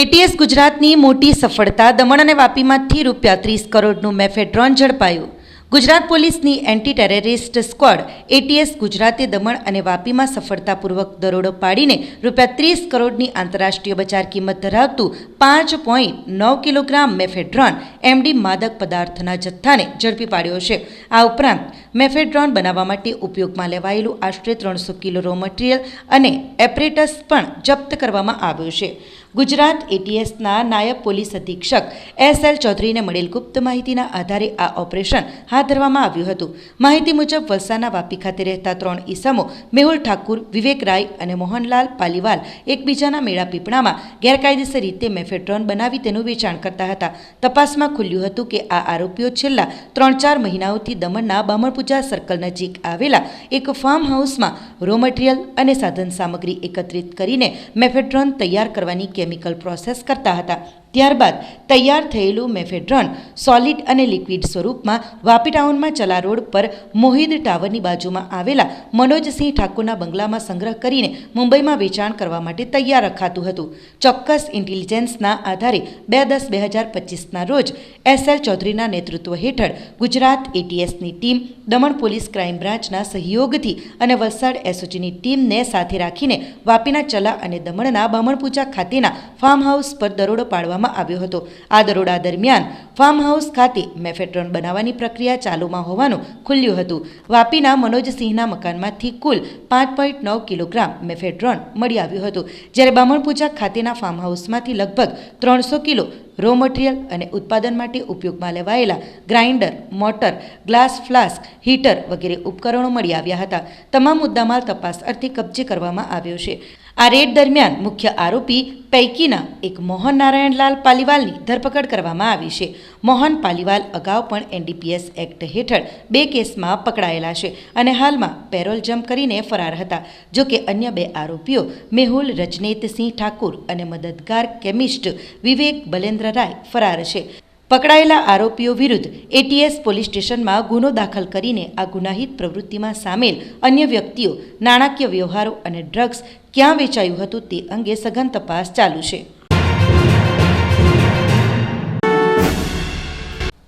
ATS ગુજરાતની મોટી સફળતા દમણ અને વાપીમાંથી રૂપિયા ત્રીસ કરોડનું મેફેડ્રોન ઝડપાયું. ગુજરાત પોલીસની એન્ટી ટેરરિસ્ટ સ્ક્વોડ એટીએસ ગુજરાતે દમણ અને વાપીમાં સફળતાપૂર્વક દરોડો પાડીને રૂપિયા ત્રીસ કરોડની આંતરરાષ્ટ્રીય બજાર કિંમત ધરાવતું પાંચ પોઈન્ટ નવ કિલોગ્રામ મેફેડ્રોન એમડી માદક પદાર્થના જથ્થાને ઝડપી પાડ્યો છે. આ ઉપરાંત મેફેડ્રોન બનાવવા માટે ઉપયોગમાં લેવાયેલું આશરે ત્રણસો કિલો રો મટીરિયલ અને એપરેટસ પણ જપ્ત કરવામાં આવ્યું છે. ગુજરાત એટીએસના નાયબ પોલીસ અધિક્ષક એસ એલ ચૌધરીને મળેલ ગુપ્ત માહિતીના આધારે આ ઓપરેશન હાથ ધરવામાં આવ્યું હતું. માહિતી મુજબ, વલસાડના વાપી ખાતે રહેતા ત્રણ ઈસમો મેહુલ ઠાકુર, વિવેક રાય અને મોહનલાલ પાલીવાલ એકબીજાના મેળા પીપળામાં ગેરકાયદેસર રીતે મેફેડ્રોન બનાવી તેનું વેચાણ કરતા હતા. તપાસમાં ખુલ્યું હતું કે આ આરોપીઓ છેલ્લા ત્રણ ચાર મહિનાઓથી દમણના બામણપૂજા સર્કલ નજીક આવેલા એક ફાર્મ હાઉસમાં રો મટીરિયલ અને સાધન સામગ્રી એકત્રિત કરીને મેફેડ્રોન તૈયાર કરવાની કેમિકલ પ્રોસેસ કરતા હતા. ત્યારબાદ તૈયાર થયેલું મેફેડ્રોન સોલિડ અને લિક્વિડ સ્વરૂપમાં વાપી ટાઉનમાં ચલા રોડ પર મોહિદ ટાવરની બાજુમાં આવેલા મનોજસિંહ ઠાકુરના બંગલામાં સંગ્રહ કરીને મુંબઈમાં વેચાણ કરવા માટે તૈયાર રખાતું હતું. ચોક્કસ ઇન્ટેલિજન્સના આધારે બે દસ બે હજાર પચીસના રોજ એસ એલ ચૌધરીના નેતૃત્વ હેઠળ ગુજરાત એટીએસની ટીમ દમણ પોલીસ ક્રાઇમ બ્રાન્ચના સહયોગથી અને વલસાડ એસઓજીની ટીમને સાથે રાખીને વાપીના ચલા અને દમણના બામણપૂજા ખાતેના ફાર્મ હાઉસ પર દરોડો પાડવામાં આવ્યો હતો. આ દરોડા દરમિયાન ફાર્મ હાઉસ ખાતે મેફેટ્રોન બનાવવાની પ્રક્રિયા ચાલુમાં હોવાનું ખુલ્યું હતું. વાપીના મનોજસિંહના મકાનમાંથી કુલ પાંચ પોઈન્ટ નવ કિલોગ્રામ મેફેડ્રોન મળી આવ્યું હતું. જ્યારે બામણપૂજા ખાતેના ફાર્મ હાઉસમાંથી લગભગ ત્રણસો કિલો રો મટીરિયલ અને ઉત્પાદન માટે ઉપયોગમાં લેવાયેલા grinder motor glass flask heater વગેરે ઉપકરણો મળી આવ્યા હતા. તમામ મુદ્દામાલ તપાસ અર્થે કબજે કરવામાં આવ્યો છે. આ રેડ દરમિયાન મુખ્ય આરોપી પૈકીના એક મોહન નારાયણલાલ પાલીવાલની ધરપકડ કરવામાં આવી છે. મોહન પાલીવાલ અગાઉ પણ એનડીપીએસ એક્ટ હેઠળ બે કેસમાં પકડાયેલા છે અને હાલમાં પેરોલ જમ્પ કરીને ફરાર હતા. જો કે અન્ય બે આરોપીઓ મેહુલ રજનેતસિંહ ઠાકુર અને મદદગાર કેમિસ્ટ વિવેક બલેન્દ્ર રાય ફરાર છે. પકડાયેલા આરોપીઓ વિરુદ્ધ એટીએસ પોલીસ સ્ટેશનમાં ગુનો દાખલ કરીને આ ગુનાહિત પ્રવૃત્તિમાં સામેલ અન્ય વ્યક્તિઓ, નાણાકીય વ્યવહારો અને ડ્રગ્સ ક્યાં વેચાયું હતું તે અંગે સઘન તપાસ ચાલુ છે.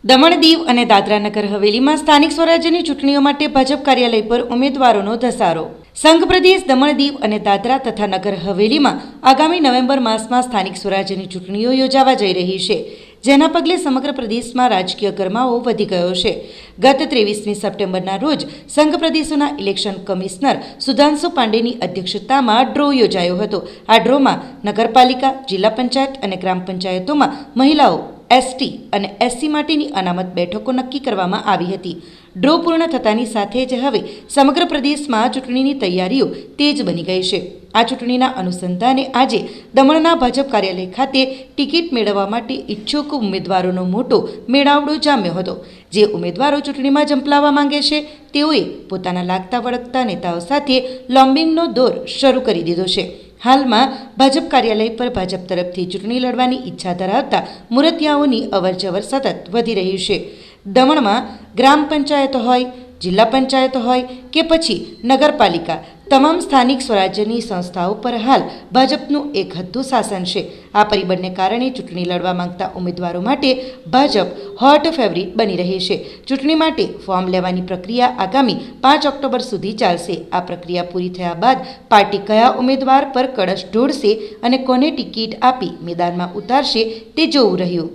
દમણ દીવ અને દાદરા નગર હવેલીમાં સ્થાનિક સ્વરાજ્યની ચૂંટણીઓ માટે ભાજપ કાર્યાલય પર ઉમેદવારોનો ધસારો. સંઘ પ્રદેશ દમણ દીવ અને દાદરા તથા નગર હવેલીમાં આગામી નવેમ્બર માસમાં સ્થાનિક સ્વરાજ્યની ચૂંટણીઓ યોજાવા જઈ રહી છે. જેના પગલે સમગ્ર પ્રદેશમાં રાજકીય ગરમાવો વધી ગયો છે. ગત ત્રેવીસમી સપ્ટેમ્બરના રોજ સંઘ પ્રદેશોના ઇલેક્શન કમિશનર સુધાંશુ પાંડેની અધ્યક્ષતામાં ડ્રો યોજાયો હતો. આ ડ્રોમાં નગરપાલિકા, જિલ્લા પંચાયત અને ગ્રામ પંચાયતોમાં મહિલાઓ એસટી અને એસસી માટેની અનામત બેઠકો નક્કી કરવામાં આવી હતી. ડ્રો પૂર્ણ થતાની સાથે જ હવે સમગ્ર પ્રદેશમાં ચૂંટણીની તૈયારીઓ તેજ બની ગઈ છે. આ ચૂંટણીના અનુસંધાને આજે દમણના ભાજપ કાર્યાલય ખાતે ટિકિટ મેળવવા માટે ઈચ્છુક ઉમેદવારોનો મોટો મેળાવડો જામ્યો હતો. જે ઉમેદવારો ચૂંટણીમાં ઝંપલાવવા માંગે છે, તેઓએ પોતાના લાગતા વળગતા નેતાઓ સાથે લોમ્બિંગનો દોર શરૂ કરી દીધો છે. હાલમાં ભાજપ કાર્યાલય પર ભાજપ તરફથી ચૂંટણી લડવાની ઈચ્છા ધરાવતા મૂર્તિયાઓની અવરજવર સતત વધી રહી છે. દમણમાં ગ્રામ પંચાયત હોય, જિલ્લા પંચાયત હોય કે પછી નગરપાલિકા તમામ સ્થાનિક સ્વરાજ્યની સંસ્થાઓ પર હાલ ભાજપનું એક હદ્દું શાસન છે. આ પરિબળને કારણે ચૂંટણી લડવા માંગતા ઉમેદવારો માટે ભાજપ હોટ ફેવરિટ બની રહી છે. ચૂંટણી માટે ફોર્મ લેવાની પ્રક્રિયા આગામી પાંચ ઓક્ટોબર સુધી ચાલશે. આ પ્રક્રિયા પૂરી થયા બાદ પાર્ટી કયા ઉમેદવાર પર કળશ ઢોળશે અને કોને ટિકિટ આપી મેદાનમાં ઉતારશે તે જોવું રહ્યું.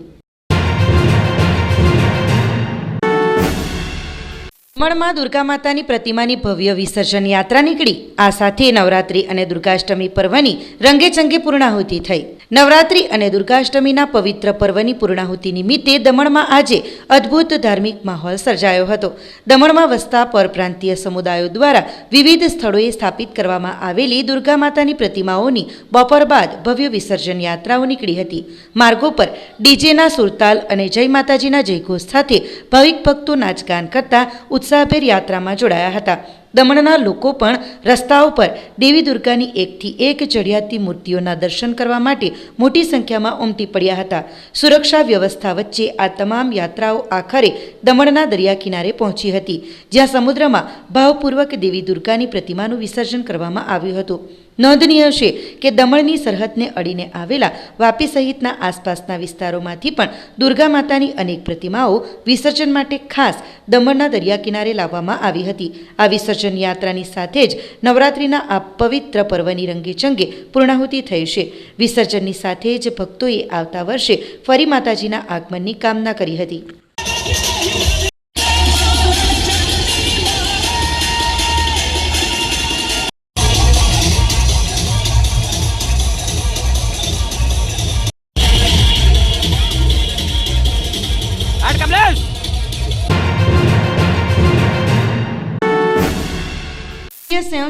દમણમાં દુર્ગા માતાની પ્રતિમાની ભવ્ય વિસર્જન યાત્રા નીકળી. આ સાથે નવરાત્રી અને દુર્ગાષ્ટમી પર્વની રંગેચંગે પૂર્ણાહુતિ થઈ. નવરાત્રી અને દુર્ગાષ્ટમીના પવિત્ર પર્વની પૂર્ણાહુતિ નિમિત્તે દમણમાં આજે અદ્ભુત ધાર્મિક માહોલ સર્જાયો હતો. દમણમાં વસતા પરપ્રાંતીય સમુદાયો દ્વારા વિવિધ સ્થળોએ સ્થાપિત કરવામાં આવેલી દુર્ગા માતાની પ્રતિમાઓની બપોર બાદ ભવ્ય વિસર્જન યાત્રાઓ નીકળી હતી. માર્ગો પર ડીજેના સુરતાલ અને જય માતાજીના જયઘોષ સાથે ભાવિક ભક્તો નાચગાન કરતા ઉત્સાહભેર યાત્રામાં જોડાયા હતા. દમણના લોકો પણ રસ્તાઓ પર દેવી દુર્ગાની એકથી એક ચઢિયાતી મૂર્તિઓના દર્શન કરવા માટે મોટી સંખ્યામાં ઉમટી પડ્યા હતા. સુરક્ષા વ્યવસ્થા વચ્ચે આ તમામ યાત્રાઓ આખરે દમણના દરિયા કિનારે પહોંચી હતી, જ્યાં સમુદ્રમાં ભાવપૂર્વક દેવી દુર્ગાની પ્રતિમાનું વિસર્જન કરવામાં આવ્યું હતું. નોંધનીય છે કે દમણની સરહદને અડીને આવેલા વાપી સહિતના આસપાસના વિસ્તારોમાંથી પણ દુર્ગા માતાની અનેક પ્રતિમાઓ વિસર્જન માટે ખાસ દમણના દરિયા કિનારે લાવવામાં આવી હતી. આ વિસર્જન યાત્રાની સાથે જ નવરાત્રિના આ પવિત્ર પર્વની રંગેચંગે પૂર્ણાહુતિ થઈ છે. વિસર્જનની સાથે જ ભક્તોએ આવતા વર્ષે ફરી માતાજીના આગમનની કામના કરી હતી.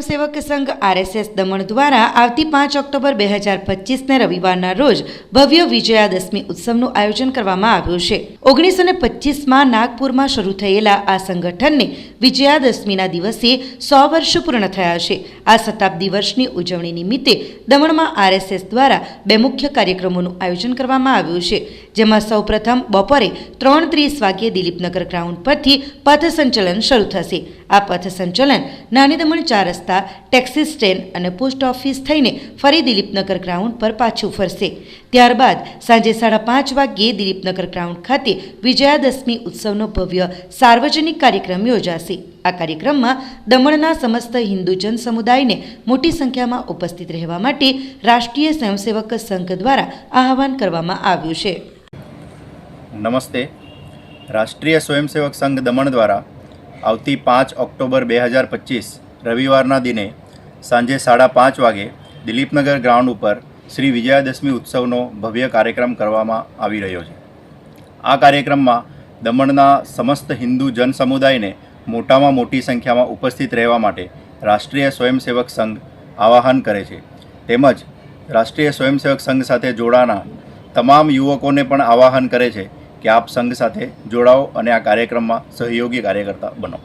સ્વયંસેવક સંઘ આરએસએસ દમણ દ્વારા આવતી પાંચ ઓક્ટોબર બે હજાર પચીસને રવિવારના રોજ ભવ્ય વિજયાદશમી ઉત્સવનું આયોજન કરવામાં આવ્યું છે. ઓગણીસો ને પચીસમાં નાગપુરમાં શરૂ થયેલા આ સંગઠનને વિજયાદશમીના દિવસે સો વર્ષ પૂર્ણ થયા છે. આ શતાબ્દી વર્ષની ઉજવણી નિમિત્તે દમણમાં આરએસએસ દ્વારા બે મુખ્ય કાર્યક્રમોનું આયોજન કરવામાં આવ્યું છે. જેમાં સૌપ્રથમ બપોરે ત્રણ ત્રીસ વાગ્યે દિલીપનગર ગ્રાઉન્ડ પરથી પથ સંચલન શરૂ થશે. આ પથ સંચલન નાની દમણ ચાર રસ્તા ટેક્સી સ્ટેન્ડ અને પોસ્ટ ઓફિસ થઈને ફરી દિલીપનગર ગ્રાઉન્ડ પર પાછું ફરશે. ત્યારબાદ સાંજે સાડા પાંચ વાગ્યે દિલીપનગર ગ્રાઉન્ડ ખાતે વિજયાદશમી ઉત્સવનો ભવ્ય સાર્વજનિક કાર્યક્રમ યોજાશે. આ કાર્યક્રમમાં દમણના સમસ્ત હિન્દુ જન સમુદાયને મોટી સંખ્યામાં ઉપસ્થિત રહેવા માટે રાષ્ટ્રીય સ્વયંસેવક સંઘ દ્વારા આહવાન કરવામાં આવ્યું છે. નમસ્તે. રાષ્ટ્રીય સ્વયંસેવક સંઘ દમણ દ્વારા આવતી પાંચ ઓક્ટોબર બે હજાર પચીસ રવિવારના દિને સાંજે સાડા પાંચ વાગે દિલીપનગર ગ્રાઉન્ડ ઉપર શ્રી વિજયાદશમી ઉત્સવનો ભવ્ય કાર્યક્રમ કરવામાં આવી રહ્યો છે. આ કાર્યક્રમમાં દમણના સમસ્ત હિન્દુ જન સમુદાયને મોટામાં મોટી સંખ્યામાં ઉપસ્થિત રહેવા માટે રાષ્ટ્રીય સ્વયંસેવક સંઘ આવાહન કરે છે. તેમજ રાષ્ટ્રીય સ્વયંસેવક સંઘ સાથે જોડાના તમામ યુવકોને પણ આવાહન કરે છે કે આપ સંઘ સાથે જોડાઓ અને આ કાર્યક્રમમાં સહયોગી કાર્યકર્તા બનો.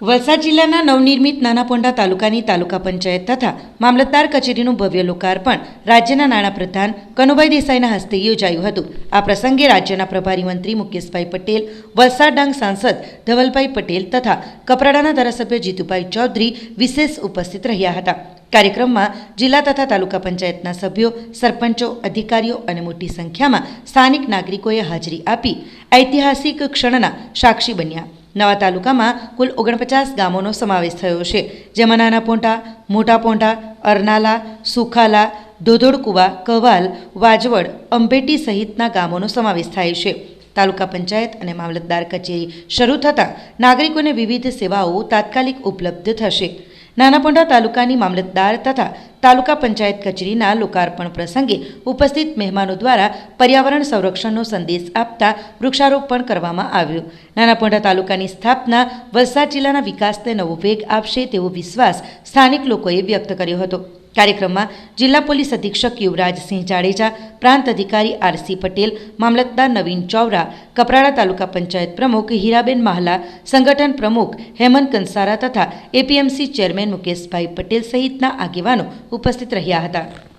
વલસાડ જિલ્લાના નવનિર્મિત નાનાપોંડા તાલુકાની તાલુકા પંચાયત તથા મામલતદાર કચેરીનું ભવ્ય લોકાર્પણ રાજ્યના નાણાપ્રધાન કનુભાઈ દેસાઈના હસ્તે યોજાયું હતું. આ પ્રસંગે રાજ્યના પ્રભારી મંત્રી મુકેશભાઈ પટેલ, વલસાડ ડાંગ સાંસદ ધવલભાઈ પટેલ તથા કપરાડાના ધારાસભ્ય જીતુભાઈ ચૌધરી વિશેષ ઉપસ્થિત રહ્યા હતા. કાર્યક્રમમાં જિલ્લા તથા તાલુકા પંચાયતના સભ્યો, સરપંચો, અધિકારીઓ અને મોટી સંખ્યામાં સ્થાનિક નાગરિકોએ હાજરી આપી ઐતિહાસિક ક્ષણના સાક્ષી બન્યા. નવા તાલુકામાં કુલ ઓગણપચાસ ગામોનો સમાવેશ થયો છે, જેમાં નાના પોંટા, મોટા પોંટા, અરનાલા, સુખાલા, ધોધોડકુવા, કવાલ, વાજવડ, અંબેટી સહિતના ગામોનો સમાવેશ થાય છે. તાલુકા પંચાયત અને મામલતદાર કચેરી શરૂ થતાં નાગરિકોને વિવિધ સેવાઓ તાત્કાલિક ઉપલબ્ધ થશે. નાનાપોંડા તાલુકાની મામલતદાર તથા તાલુકા પંચાયત કચેરીના લોકાર્પણ પ્રસંગે ઉપસ્થિત મહેમાનો દ્વારા પર્યાવરણ સંરક્ષણનો સંદેશ આપતા વૃક્ષારોપણ કરવામાં આવ્યું. નાનાપોંડા તાલુકાની સ્થાપના વલસાડ જિલ્લાના વિકાસને નવો વેગ આપશે તેવો વિશ્વાસ સ્થાનિક લોકોએ વ્યક્ત કર્યો હતો. કાર્યક્રમમાં જિલ્લા પોલીસ અધિક્ષક યુવરાજસિંહ જાડેજા, પ્રાંત અધિકારી આરસી પટેલ, મામલતદાર નવીન ચૌરા કપરાડા તાલુકા પંચાયત પ્રમુખ હીરાબેન માહલા, સંગઠન પ્રમુખ હેમંત કંસારા તથા એપીએમસી ચેરમેન મુકેશભાઈ પટેલ સહિતના આગેવાનો ઉપસ્થિત રહ્યા હતા.